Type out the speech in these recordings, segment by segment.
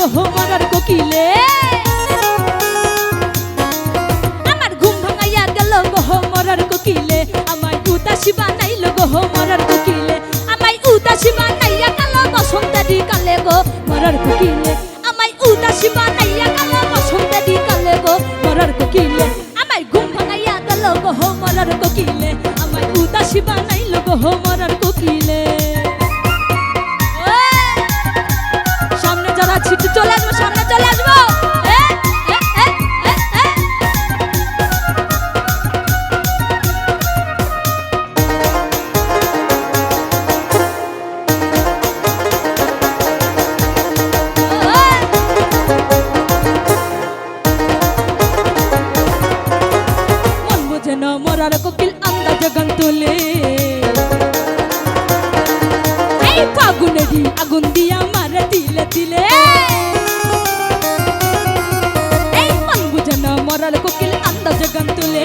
বানাইল গো মরার কোকিলে। আমার ঘুম ভাঙাইয়া গেল গো মরার কোকিলে। আমায় উদাসী বানাইল গো মরার কোকিলে। আমায় উদাসী বানাইয়া গেল বসন্তেরি কালে গো মরার কোকিলে। আমায় উদাসী বানাইয়া গেল বসন্তেরি কালে গো মরার কোকিলে। আমায় ঘুম ভাঙাইয়া গেল গো মরার কোকিলে। আমায় উদাসী বানাইল গো মরার ছিটে চলে আসব সামনে কোকিল আন্দাজে গান তোলে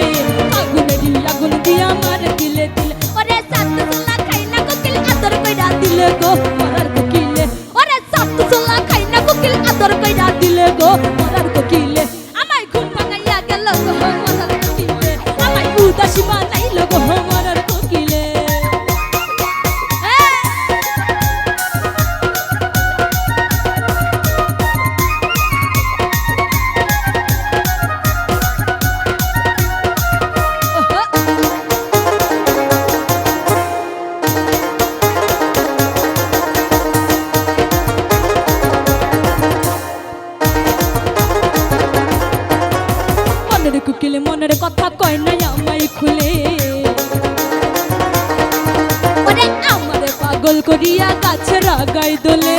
ফাগুনেরই আগুন দিয়া মারে দিলে দিলে ওরে সাত সোলা খাই না কোকিল আদর কইরা দিলে গো, মরার কোকিলে। ওরে সাত সোলা খাই না কোকিল আদর কইরা দিলে গো, মরার কোকিলে। আমায় ঘুম ভাঙাইয়া গেল গো, মরার কোকিলে। আমায় উদাসী বানাইল গো, মরার কোকিলে করিয়া কাছে রাগাই দোলে।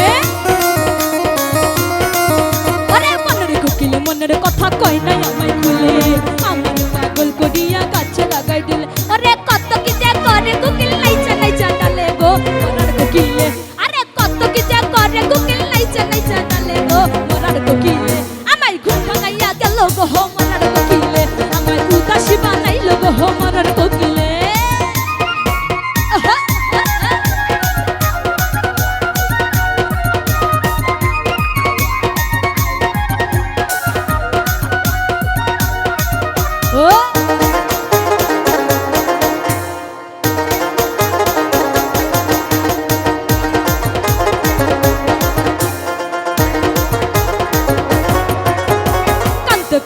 ওরে মনের কুকিলে, মনের কথা কয় নাই আমায় খুলে আমারে পাগল করিয়া কাছে রাগাই দিলে। ওরে কত কি যে করে কুকিল নাইচা নাইচা ডালে গো। মরার কুকিলে, আরে কত কি যে করে কুকিল নাইচা নাইচা ডালে গো। মরার কুকিলে, আমায় ঘুম ভাঙাইয়া গেল গো মরার কোকিলে। আমায় উদাসী বানাইল গো মরার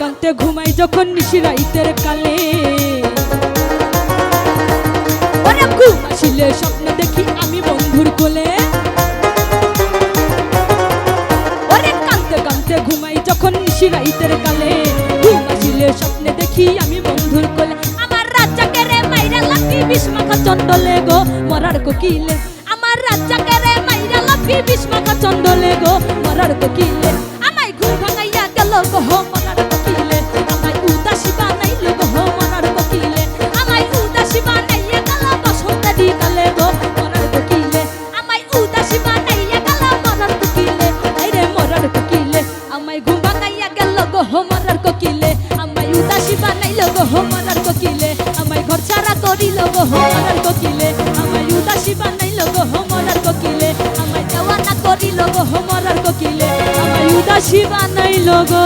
কানতে ঘুমাই যখন নিশি রাইতের কালে। ঘুম আসিলে স্বপ্ন দেখি আমি বন্ধুর কোলে। ঘুমাই যখন নিশি রাইতের কালে। স্বপ্নে দেখি আমি বন্ধুর কোলে। আমার রাজ্জাকে রে মাইরা লাকি বিষ্মাখা চন্ডলে গো, মরার কোকিলে। আমার রাজ্জাকে রে মাইরা লাকি বিষ্মাখা চন্ডলে গো, মরার কোকিলে। আমায় ঘুম ভাঙাইয়া গেল গো মরার কোকিলে। গো মরার কোকিলে, আমায় ঘর ছাড়া করিল গো মরার কোকিলে, আমায় উদাসী বানাইল গো মরার কোকিলে, আমায় দেওয়ানা করিল গো মরার কোকিলে, আমায় উদাসী বানাইল গো